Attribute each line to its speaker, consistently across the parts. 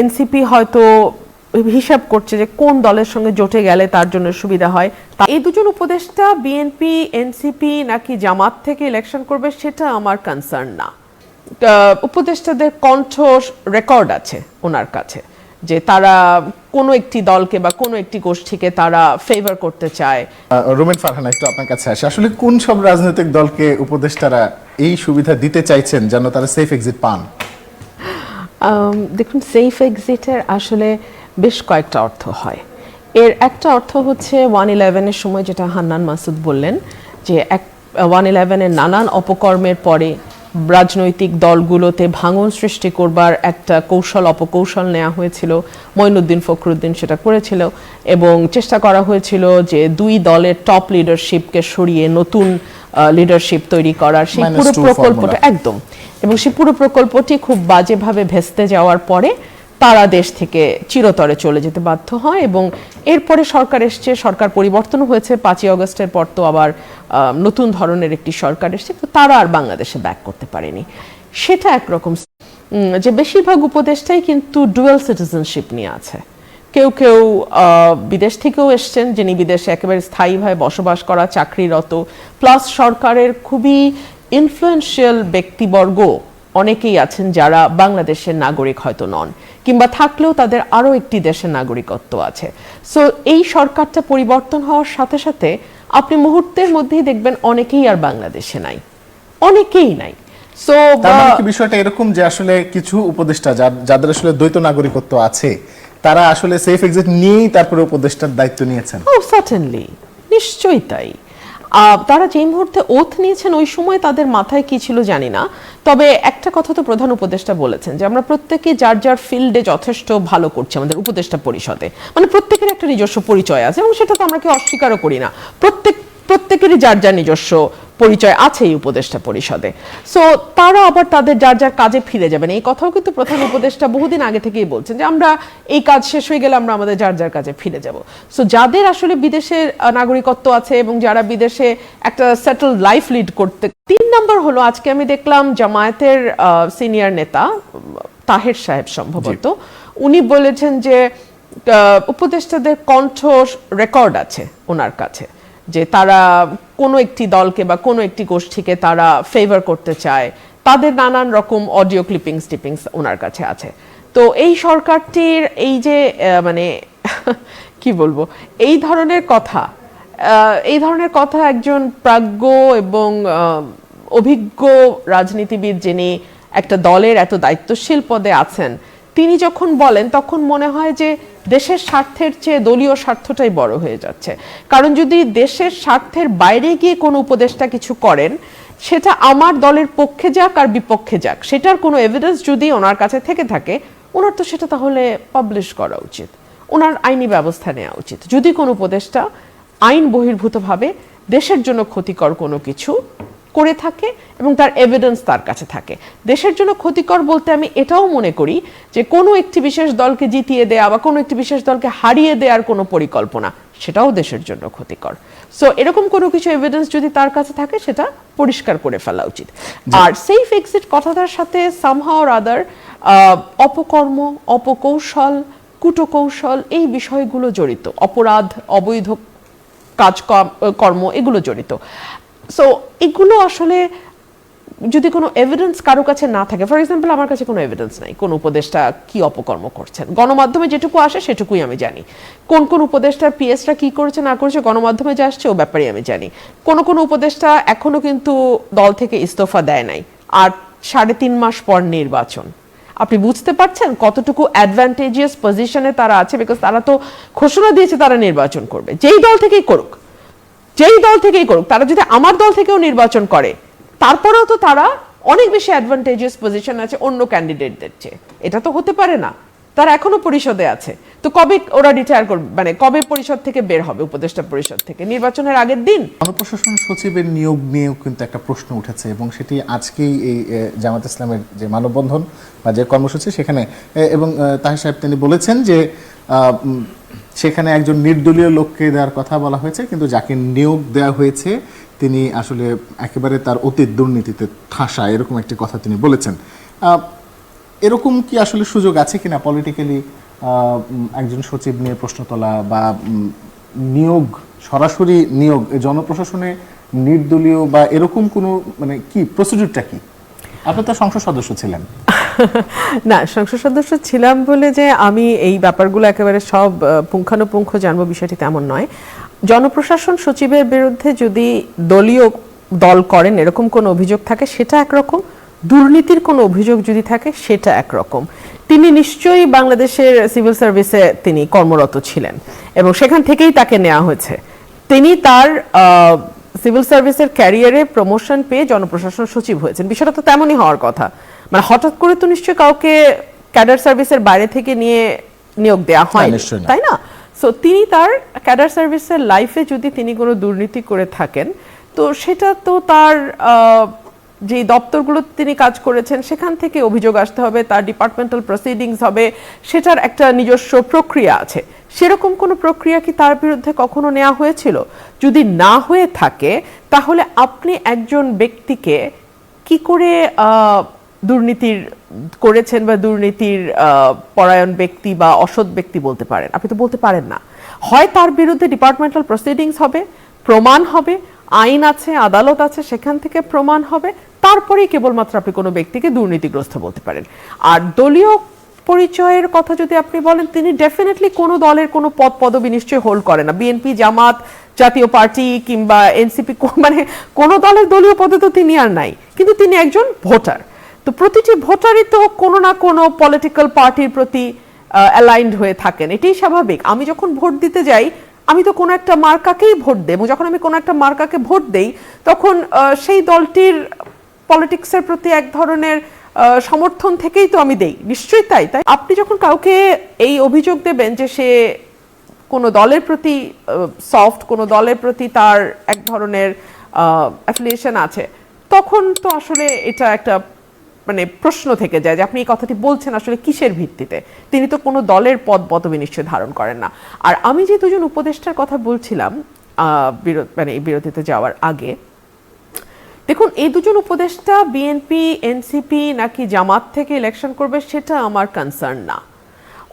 Speaker 1: NCP হয়তো হিসাব করছে যে কোন দলের সঙ্গে জোটে গেলে তার জন্য সুবিধা হয়। এই দুজন উপদেষ্টা বিএনপি এনসিপি নাকি জামাত থেকে ইলেকশন করবে সেটা আমার কনসার্ন না। উপদেষ্টাদের কণ্ঠ রেকর্ড আছে ওনার কাছে যে তারা কোনো একটি দলকে বা কোনো একটি গোষ্ঠীকে তারা ফেভার করতে চায়।
Speaker 2: রোমেন ফারহানা, একটু আপনার কাছে আসে। আসলে কোন সব রাজনৈতিক দলকে উপদেষ্টারা এই সুবিধা দিতে চাইছেন যেন তারা সেফ এক্সিট পান?
Speaker 1: দেখুন সেফ এক্সিটের আসলে বেশ কয়েকটা অর্থ হয়। এর একটা অর্থ হচ্ছে ওয়ান ইলেভেনের সময় যেটা হান্নান মাসুদ বললেন যে এক ওয়ান ইলেভেনের নানান অপকর্মের পরে রাজনৈতিক দলগুলোতে ভাঙন সৃষ্টি করবার একটা কৌশল অপকৌশল নেওয়া হয়েছিল। মঈনুদ্দিন ফখরুদ্দিন সেটা করেছিল এবং চেষ্টা করা হয়েছিল যে দুই দলের টপ লিডারশিপকে সরিয়ে নতুন লিডারশিপ তৈরি করার। সেই পুরো প্রকল্পটা একদম। এবং সেই পুরো প্রকল্পটি খুব বাজেভাবে ভেস্তে যাওয়ার পরে তারা দেশ থেকে চিরতরে চলে যেতে বাধ্য হয় এবং এরপরে সরকার এসছে, সরকার পরিবর্তন হয়েছে। পাঁচই অগস্টের পর তো আবার নতুন ধরনের একটি সরকার এসছে, তো তারা আর বাংলাদেশে ব্যাক করতে পারেনি। সেটা একরকম। যে বেশিরভাগ উপদেশটাই কিন্তু ডুয়েল সিটিজেনশিপ নিয়ে আছে। কেউ কেউ বিদেশ থেকেও এসছেন, যিনি বিদেশে একেবারে স্থায়ীভাবে বসবাস করা চাকরিরত প্লাস সরকারের খুবই ইনফ্লুয়েন্সিয়াল ব্যক্তিবর্গ অনেকেই আছেন যারা বাংলাদেশের নাগরিক হয়তো নন কিংবা থাকলেও তাদের আরও একটি দেশের নাগরিকত্ব আছে। সো এই সরকারটা পরিবর্তন হওয়ার সাথে সাথে আপনি মুহূর্তের মধ্যেই দেখবেন অনেকেই আর বাংলাদেশে নাই। অনেকেই নাই। সো
Speaker 2: মানে বিষয়টা এরকম যে আসলে কিছু উপদেষ্টা যাদের আসলে দ্বৈত নাগরিকত্ব আছে তারা আসলে সেফ এক্সিট নিয়েই তারপরে উপদেষ্টার দায়িত্ব নিয়েছেন?
Speaker 1: ও সার্টেনলি নিশ্চয়ই তাই। তারা যেই মুহূর্তে ওথ নিয়েছেন, ওই সময় তাদের মাথায় কি ছিল জানি না। তবে একটা কথা তো প্রধান উপদেষ্টা বলেছেন যে, আমরা প্রত্যেকে যার যার ফিল্ডে যথেষ্ট ভালো করছি, আমাদের উপদেষ্টা পরিষদে। মানে প্রত্যেকের একটা নিজস্ব পরিচয় আছে এবং সেটা তো আমরা কেউ অস্বীকারও করি না। প্রত্যেক, প্রত্যেকেরই যার যার নিজস্ব পরিচয় আছে এই উপদেষ্টা পরিষদে। সো তারা আবার তাদের যার যার কাজে ফিরে যাবেন। এই কথাও কিন্তু প্রধান উপদেষ্টা বহুদিন আগে থেকেই বলছেন যে আমরা এই কাজ শেষ হয়ে গেলে আমরা আমাদের যার যার কাজে ফিরে যাব। সো যাদের আসলে বিদেশের নাগরিকত্ব আছে এবং যারা বিদেশে একটা সেটেল লাইফ লিড করতে তিন নম্বর হলো আজকে আমি দেখলাম জামায়াতের সিনিয়র নেতা তাহের সাহেব সম্ভবত উনি বলেছেন যে উপদেষ্টাদের কণ্ঠ রেকর্ড আছে ওনার কাছে যে তারা কোনো একটি দলকে বা কোনো একটি গোষ্ঠীকে তারা ফেভার করতে চায়, তাদের নানান রকম অডিও ক্লিপিংস টিপিংস ওনার কাছে আছে। তো এই সরকারটির এই যে মানে কি বলব, এই ধরনের কথা এই ধরনের কথা একজন প্রাজ্ঞ এবং অভিজ্ঞ রাজনীতিবিদ যিনি একটা দলের এত দায়িত্বশীল পদে আছেন, তিনি যখন বলেন তখন মনে হয় যে দেশের স্বার্থের চেয়ে দলীয় স্বার্থটাই বড় হয়ে যাচ্ছে। কারণ যদি দেশের স্বার্থের বাইরে গিয়ে কোনো উপদেষ্টা কিছু করেন, সেটা আমার দলের পক্ষে যাক আর বিপক্ষে যাক, সেটার কোনো এভিডেন্স যদি ওনার কাছে থেকে থাকে, ওনার তো সেটা তাহলে পাবলিশ করা উচিত। ওনার আইনি ব্যবস্থা নেওয়া উচিত। যদি কোনো উপদেষ্টা আইন বহির্ভূতভাবে দেশের জন্য ক্ষতিকর কোনো কিছু করে থাকে এবং তার এভিডেন্স তার কাছে থাকে। দেশের জন্য ক্ষতিকর বলতে আমি এটাও মনে করি যে কোনো একটি বিশেষ দলকে জিতিয়ে দেয়া বা কোনো একটি বিশেষ দলকে হারিয়ে দেওয়ার কোনো পরিকল্পনা সেটাও দেশের জন্য ক্ষতিকর। সো এরকম কোনো কিছু এভিডেন্স যদি তার কাছে থাকে সেটা পরিষ্কার করে ফেলা উচিত। আর সেফ এক্সিট কথাটার সাথে সামহাও আদার অপকর্ম অপকৌশল কুটকৌশল এই বিষয়গুলো জড়িত। অপরাধ অবৈধ কাজ কর্ম এগুলো জড়িত। সো এগুলো আসলে যদি কোনো এভিডেন্স কারও কাছে না থাকে ফর এক্সাম্পল আমার কাছে কোনো এভিডেন্স নাই, কোন উপদেষ্টা কি অপকর্ম করছেন। গণমাধ্যমে যেটুকু আসে, সেটুকুই আমি জানি। কোন কোন উপদেষ্টার পিএসটা কি করেছে, না করেছে, গণমাধ্যমে যা আসছে, ও ব্যাপারে আমি জানি। কোন কোন উপদেষ্টা এখনও কিন্তু দল থেকে ইস্তফা দেয় নাই। আর সাড়ে তিন মাস পর নির্বাচন। আপনি বুঝতে পারছেন কতটুকু অ্যাডভান্টেজিয়াস পজিশনে তারা আছে? বিকজ তারা তো ঘোষণা দিয়েছে তারা নির্বাচন করবে। যেই দল থেকেই করুক। যেই দল থেকেই করুক, তারা যদি আমার দল থেকেও নির্বাচন করে, তারপরেও তো তারা অনেক বেশি অ্যাডভান্টেজিয়াস পজিশন আছে অন্য ক্যান্ডিডেটদের চেয়ে। এটা তো হতে পারে না। তারা এখনও পরিষদে আছে। তো কবে ওরা রিটায়ার করবে মানে কবে পরিষদ থেকে বের হবে, উপদেষ্টা পরিষদ থেকে? নির্বাচনের আগের দিন?
Speaker 2: জনপ্রশাসন সচিবের নিয়োগ নিয়েও কিন্তু একটা প্রশ্ন উঠেছে এবং সেটি আজকেই এই জামাত ইসলামের যে মানববন্ধন বা যে কর্মসূচি সেখানে এবং তাহের সাহেব তিনি বলেছেন যে সেখানে একজন নির্দলীয় লোককে দেওয়ার কথা বলা হয়েছে, কিন্তু যাকে নিয়োগ দেওয়া হয়েছে, তিনি আসলে একেবারে তার অতীত দুর্নীতিতে ঠাসা, এরকম একটি কথা তিনি বলেছেন। এরকম কি আসলে সুযোগ আছে কিনা? পলিটিক্যালি একজন সচিব নিয়ে প্রশ্ন তোলা বা নিয়োগ, সরাসরি নিয়োগ জনপ্রশাসনে নির্দলীয় বা এরকম কোনো মানে কি প্রসিডিউরটা কি? আপনি তো সংসদ সদস্য ছিলেন।
Speaker 1: না, সংসদ সদস্য ছিলাম বলে যে আমি এই ব্যাপারগুলো একেবারে সব পুঙ্খানুপুঙ্খ জানব, বিষয়টি তেমন নয়। জনপ্রশাসন সচিবের বিরুদ্ধে যদি দলীয় দল করেন, এরকম কোনো অভিযোগ থাকে? সেটা একরকম। দুর্নীতির কোনো অভিযোগ যদি থাকে, সেটা একরকম। তিনি নিশ্চয়ই বাংলাদেশের সিভিল সার্ভিসে তিনি কর্মরত ছিলেন এবং সেখান থেকেই তাকে নেওয়া হয়েছে। তিনি তার সিভিল সার্ভিসের ক্যারিয়ারে প্রমোশন পেয়ে জনপ্রশাসন সচিব হয়েছেন। বিষয়টা তো তেমনই হওয়ার কথা। মানে হঠাৎ করে তো নিশ্চয়ই কাউকে ক্যাডার সার্ভিসের বাইরে থেকে নিয়ে নিয়োগ দেওয়া হয় তাই না? সো তিনি তার ক্যাডার সার্ভিসের লাইফে যদি তিনি কোনো দুর্নীতি করে থাকেন তো সেটা তো তার যে দপ্তরগুলো তিনি কাজ করেছেন সেখান থেকে অভিযোগ আসতে হবে তার ডিপার্টমেন্টাল প্রসিডিংস হবে সেটার একটা নিজস্ব প্রক্রিয়া আছে। সেরকম কোনো প্রক্রিয়া কি তার বিরুদ্ধে কখনো নেওয়া হয়েছিল? যদি না হয়ে থাকে তাহলে আপনি একজন ব্যক্তিকে কি করে আহ, দুর্নীতির, করেছেন বা দুর্নীতির পরায়ণ ব্যক্তি বা অসৎ ব্যক্তি বলতে পারেন। আপনি তো বলতে পারেন না। হয় তার বিরুদ্ধে ডিপার্টমেন্টাল প্রসিডিংস হবে, প্রমাণ হবে, আইন আছে, আদালত আছে, সেখান থেকে প্রমাণ হবে, তারপরেই কেবলমাত্র আপনি কোনো ব্যক্তিকে দুর্নীতিগ্রস্ত বলতে পারেন। আর দলীয় পরিচয়ের কথা যদি আপনি বলেন, তিনি ডেফিনেটলি কোনো দলের কোনো পদ, পদবি নিশ্চয়ই হোল্ড করে না। বিএনপি জামাত, জাতীয় পার্টি কিংবা এনসিপি মানে কোনো দলের দলীয় পদে তো তিনি আর নাই। কিন্তু তিনি একজন ভোটার। তো প্রতিটি ভোটারই তো কোনো না কোনো পলিটিক্যাল পার্টির প্রতি অ্যালাইন্ড হয়ে থাকেন। এটাই স্বাভাবিক। আমি যখন ভোট দিতে যাই, আমি তো কোনো একটা মার্কাকেই ভোট দেবো। যখন আমি কোনো একটা মার্কাকে ভোট দেই, তখন সেই দলটির পলিটিক্সের প্রতি এক ধরনের সমর্থন থেকেই তো আমি দেই। নিশ্চয়ই তাই। তাই আপনি যখন কাউকে এই অভিযোগ দেবেন যে সে কোনো দলের প্রতি সফট কোনো দলের প্রতি তার এক ধরনের অ্যাফিলিয়েশন আছে, তখন তো আসলে এটা একটা মানে প্রশ্ন থেকে যায় যে আপনি এই কথাটি বলছেন আসলে কিসের ভিত্তিতে? তিনি তো কোনো দলের পদ পদবি নিশ্চয় ধারণ করেন না। আর আমি যে দুজন উপদেষ্টার কথা বলছিলাম মানে বিরতিতে যাওয়ার আগে, দেখুন, এই দুজন উপদেষ্টা বিএনপি, এনসিপি নাকি জামাত থেকে ইলেকশন করবে সেটা আমার কনসার্ন না।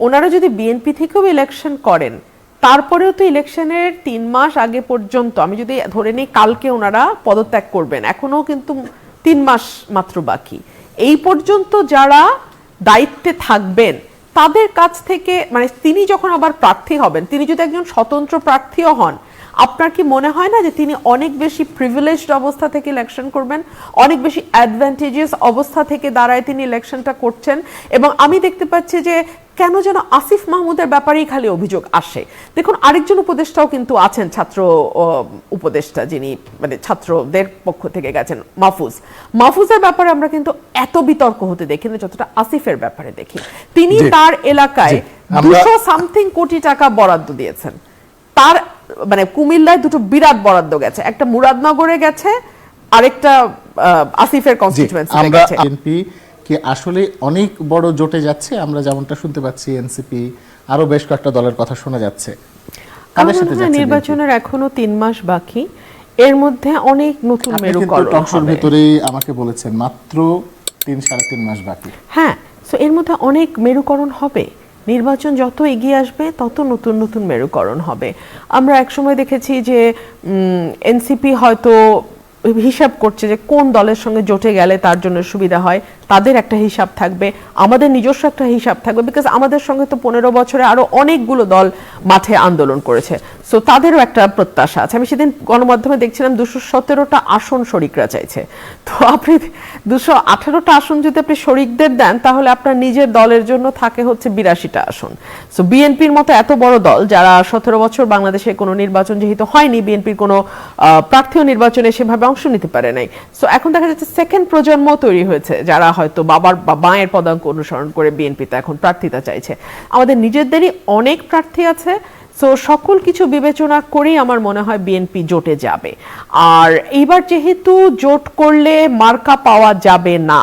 Speaker 1: ওনারা যদি বিএনপি থেকেও ইলেকশন করেন, তারপরেও তো ইলেকশনের তিন মাস আগে পর্যন্ত, আমি যদি ধরে নিই কালকে ওনারা পদত্যাগ করবেন এখনও কিন্তু তিন মাস মাত্র বাকি। এই পর্যন্ত যারা দায়িত্বে থাকবেন, তাদের কাছ থেকে মানে তিনি যখন আবার প্রার্থী হবেন, তিনি যদি একজন স্বতন্ত্র প্রার্থীও হন আপনার কি মনে হয় না যে তিনি অনেক বেশি প্রিভিলেজড অবস্থা থেকে ইলেকশন করবেন? অনেক বেশি অ্যাডভান্টেজিয়াস অবস্থা থেকে দাঁড়ায় তিনি ইলেকশনটা করছেন? এবং আমি দেখতে পাচ্ছি যে কেন যেন আসিফ মাহমুদের ব্যাপারেই খালি অভিযোগ আসে। দেখুন আরেকজন উপদেষ্টাও কিন্তু আছেন ছাত্র উপদেষ্টা যিনি মানে ছাত্রদের পক্ষ থেকে গেছেন মাহফুজ। মাহফুজের ব্যাপারে আমরা কিন্তু এত বিতর্ক হতে দেখি না যতটা আসিফের ব্যাপারে দেখি। তিনি তার এলাকায় দুশো সামথিং কোটি টাকা বরাদ্দ দিয়েছেন। তার মানে কুমিল্লায় দুটো বিরাট বরাদ্দ গেছে। একটা মুরাদনগরে গেছে আরেকটা আসিফের কনস্টিটুয়েন্সি
Speaker 2: আমরা
Speaker 1: গেছে।
Speaker 2: বিএনপি কি আসলে অনেক বড় জোটে যাচ্ছে আমরা যেমনটা শুনতে পাচ্ছি এনসিপি আরও বেশ কয়েকটা দলের কথা শোনা যাচ্ছে। কাদের সাথে যাচ্ছে
Speaker 1: নির্বাচনের এখনও তিন মাস বাকি। এর মধ্যে অনেক নতুন
Speaker 2: আপনি কিন্তু
Speaker 1: মেরুকরণ
Speaker 2: টকশোর। ভিতরেই আমাকে বলেছেন মাত্র তিন সাড়ে তিন মাস বাকি।
Speaker 1: হ্যাঁ সো এর মধ্যে অনেক মেরুকরণ হবে। নির্বাচন যত এগিয়ে আসবে, তত নতুন নতুন মেরুকরণ হবে। আমরা একসময় দেখেছি যে এনসিপি হয়তো হিসাব করছে যে কোন দলের সঙ্গে জোটে গেলে তার জন্য সুবিধা হয়। তাদের একটা হিসাব থাকবে, আমাদের নিজস্ব একটা হিসাব থাকবে বিকজ আমাদের সঙ্গে তো পনেরো বছরে আরও অনেকগুলো দল মাঠে আন্দোলন করেছে। সো তাদেরও একটা প্রত্যাশা আছে। আমি সেদিন গণমাধ্যমে দেখছিলাম দুশো সতেরোটা আসন শরিকরা চাইছে। তো আপনি দুশো আঠারোটা আসন যদি আপনি শরিকদের দেন, তাহলে আপনার নিজের দলের জন্য থাকে হচ্ছে বিরাশিটা আসন। সো বিএনপির মতো এত বড় দল যারা সতেরো বছর বাংলাদেশে কোনো নির্বাচন যেহেতু হয়নি, বিএনপির কোনো প্রার্থীও নির্বাচনে সেভাবে অংশ নিতে পারে নাই। সো এখন দেখা যাচ্ছে সেকেন্ড প্রজন্ম তৈরি হয়েছে যারা হয়তো বাবার বা মায়ের পদাঙ্ক অনুসরণ করে বিএনপিতে এখন প্রার্থিতা চাইছে। আমাদের নিজেদেরই অনেক প্রার্থী আছে সো সকল কিছু বিবেচনা করেই আমার মনে হয় বিএনপি জোটে যাবে। আর এইবার যেহেতু জোট করলে মার্কা পাওয়া যাবে না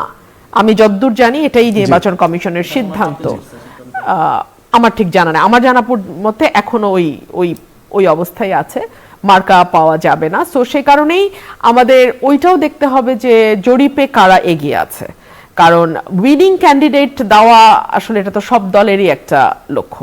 Speaker 1: আমি যদ্দূর জানি এটাই নির্বাচন কমিশনের সিদ্ধান্ত। আহ, আমার ঠিক জানা নেই। আমার জানা মতে এখনও ওই ওই ওই অবস্থায় আছে মার্কা পাওয়া যাবে না। সো সে কারণেই আমাদের ওইটাও দেখতে হবে যে জরিপে কারা এগিয়ে আছে। কারণ উইনিং ক্যান্ডিডেট দেওয়া আসলে এটা তো সব দলেরই একটা লক্ষ্য।